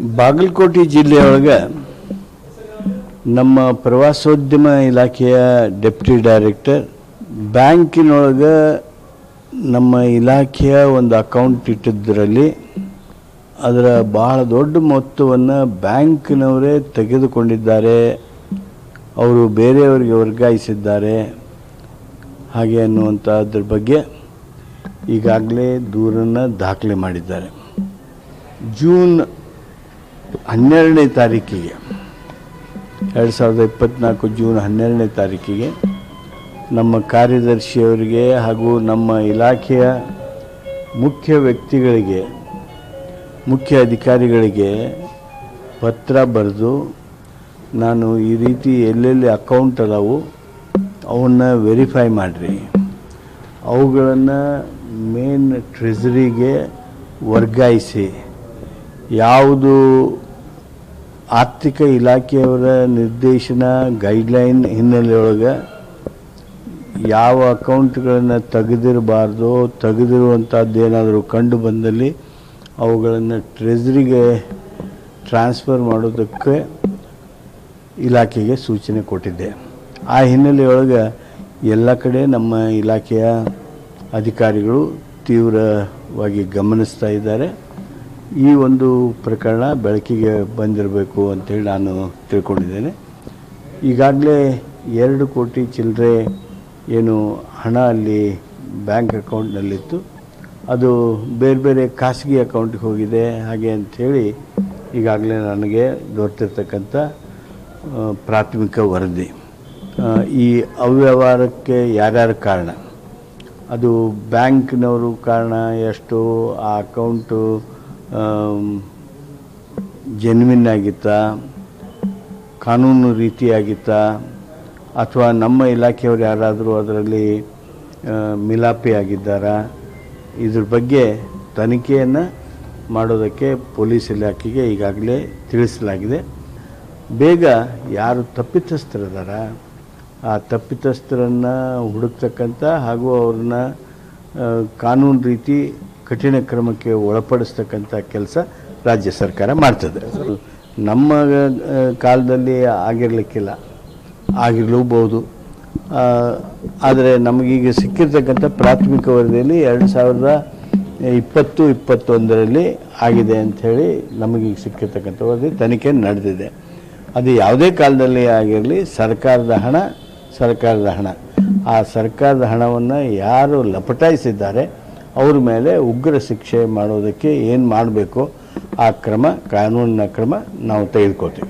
ಬಾಗಲಕೋಟೆ ಜಿಲ್ಲೆಯೊಳಗೆ ನಮ್ಮ ಪ್ರವಾಸೋದ್ಯಮ ಇಲಾಖೆಯ ಡೆಪ್ಟಿ ಡೈರೆಕ್ಟರ್, ಬ್ಯಾಂಕಿನೊಳಗೆ ನಮ್ಮ ಇಲಾಖೆಯ ಒಂದು ಅಕೌಂಟ್ ಇಟ್ಟಿದ್ದರಲ್ಲಿ ಅದರ ಬಹಳ ದೊಡ್ಡ ಮೊತ್ತವನ್ನು ಬ್ಯಾಂಕ್ನವರೇ ತೆಗೆದುಕೊಂಡಿದ್ದಾರೆ. ಅವರು ಬೇರೆಯವರಿಗೆ ವರ್ಗಾಯಿಸಿದ್ದಾರೆ ಹಾಗೆ ಅನ್ನುವಂಥದ್ರ ಬಗ್ಗೆ ಈಗಾಗಲೇ ದೂರನ್ನು ದಾಖಲೆ ಮಾಡಿದ್ದಾರೆ. ಜೂನ್ ಹನ್ನೆರಡನೇ ತಾರೀಕಿಗೆ, ಎರಡು ಸಾವಿರದ ಇಪ್ಪತ್ತ್ನಾಲ್ಕು ಜೂನ್ ಹನ್ನೆರಡನೇ ತಾರೀಕಿಗೆ ನಮ್ಮ ಕಾರ್ಯದರ್ಶಿಯವರಿಗೆ ಹಾಗೂ ನಮ್ಮ ಇಲಾಖೆಯ ಮುಖ್ಯ ವ್ಯಕ್ತಿಗಳಿಗೆ, ಮುಖ್ಯ ಅಧಿಕಾರಿಗಳಿಗೆ ಪತ್ರ ಬರೆದು ನಾನು ಈ ರೀತಿ ಎಲ್ಲೆಲ್ಲಿ ಅಕೌಂಟ್ ಅದಾವು ಅವನ್ನ ವೆರಿಫೈ ಮಾಡಿರಿ. ಅವುಗಳನ್ನು ಮೇನ್ ಟ್ರೆಜರಿಗೆ ವರ್ಗಾಯಿಸಿ. ಯಾವುದು ಆರ್ಥಿಕ ಇಲಾಖೆಯವರ ನಿರ್ದೇಶನ ಗೈಡ್ಲೈನ್ ಹಿನ್ನೆಲೆಯೊಳಗೆ ಯಾವ ಅಕೌಂಟ್ಗಳನ್ನು ತೆಗೆದಿರಬಾರ್ದು ತೆಗೆದಿರುವಂಥದ್ದು ಏನಾದರೂ ಕಂಡು ಬಂದಲ್ಲಿ ಅವುಗಳನ್ನು ಟ್ರೆಜರಿಗೆ ಟ್ರಾನ್ಸ್ಫರ್ ಮಾಡೋದಕ್ಕೆ ಇಲಾಖೆಗೆ ಸೂಚನೆ ಕೊಟ್ಟಿದ್ದೆ. ಆ ಹಿನ್ನೆಲೆಯೊಳಗೆ ಎಲ್ಲ ಕಡೆ ನಮ್ಮ ಇಲಾಖೆಯ ಅಧಿಕಾರಿಗಳು ತೀವ್ರವಾಗಿ ಗಮನಿಸ್ತಾ ಇದ್ದಾರೆ. ಈ ಒಂದು ಪ್ರಕರಣ ಬೆಳಕಿಗೆ ಬಂದಿರಬೇಕು ಅಂತೇಳಿ ನಾನು ತಿಳ್ಕೊಂಡಿದ್ದೇನೆ. ಈಗಾಗಲೇ ಎರಡು ಕೋಟಿ ಚಿಲ್ಲರೆ ಏನು ಹಣ ಅಲ್ಲಿ ಬ್ಯಾಂಕ್ ಅಕೌಂಟ್ನಲ್ಲಿತ್ತು. ಅದು ಬೇರೆ ಬೇರೆ ಖಾಸಗಿ ಅಕೌಂಟ್ಗೆ ಹೋಗಿದೆ, ಹಾಗೆ ಅಂಥೇಳಿ ಈಗಾಗಲೇ ನನಗೆ ದೊರೆತಿರ್ತಕ್ಕಂಥ ಪ್ರಾಥಮಿಕ ವರದಿ. ಈ ಅವ್ಯವಹಾರಕ್ಕೆ ಯಾರ್ಯಾರ ಕಾರಣ? ಅದು ಬ್ಯಾಂಕ್ನವರು ಕಾರಣ, ಎಷ್ಟು, ಆ ಅಕೌಂಟು ಜೆನ್ವಿನ್ ಆಗಿತ್ತಾ, ಕಾನೂನು ರೀತಿಯಾಗಿತ್ತಾ, ಅಥವಾ ನಮ್ಮ ಇಲಾಖೆಯವರು ಯಾರಾದರೂ ಅದರಲ್ಲಿ ಮಿಲಾಪಿ ಆಗಿದ್ದಾರಾ, ಇದ್ರ ಬಗ್ಗೆ ತನಿಖೆಯನ್ನು ಮಾಡೋದಕ್ಕೆ ಪೊಲೀಸ್ ಇಲಾಖೆಗೆ ಈಗಾಗಲೇ ತಿಳಿಸಲಾಗಿದೆ. ಬೇಗ ಯಾರು ತಪ್ಪಿತಸ್ಥರಿದಾರ, ಆ ತಪ್ಪಿತಸ್ಥರನ್ನು ಹುಡುಕ್ತಕ್ಕಂಥ ಹಾಗೂ ಅವ್ರನ್ನ ಕಾನೂನು ರೀತಿ ಕಠಿಣ ಕ್ರಮಕ್ಕೆ ಒಳಪಡಿಸ್ತಕ್ಕಂಥ ಕೆಲಸ ರಾಜ್ಯ ಸರ್ಕಾರ ಮಾಡ್ತದೆ. ನಮ್ಮ ಕಾಲದಲ್ಲಿ ಆಗಿರಲಿಕ್ಕಿಲ್ಲ. ಆಗಿರಲೂಬಹುದು ಆದರೆ ನಮಗೀಗ ಸಿಕ್ಕಿರ್ತಕ್ಕಂಥ ಪ್ರಾಥಮಿಕ ವರದಿಯಲ್ಲಿ ಎರಡು ಸಾವಿರದ ಇಪ್ಪತ್ತು, ಇಪ್ಪತ್ತೊಂದರಲ್ಲಿ ಆಗಿದೆ ಅಂಥೇಳಿ ನಮಗೀಗ ಸಿಕ್ಕಿರ್ತಕ್ಕಂಥ ವರದಿ ತನಿಖೆ ನಡೆದಿದೆ. ಅದು ಯಾವುದೇ ಕಾಲದಲ್ಲಿ ಆಗಿರಲಿ, ಸರ್ಕಾರದ ಹಣ ಸರ್ಕಾರದ ಹಣ. ಆ ಸರ್ಕಾರದ ಹಣವನ್ನು ಯಾರು ಲಪಟಾಯಿಸಿದ್ದಾರೆ ಅವ್ರ ಮೇಲೆ ಉಗ್ರ ಶಿಕ್ಷೆ ಮಾಡೋದಕ್ಕೆ ಏನು ಮಾಡಬೇಕು ಆ ಕ್ರಮ ಕಾನೂನಿನ ಕ್ರಮ ನಾವು ತೆಗೆದುಕೊಳ್ತೀವಿ.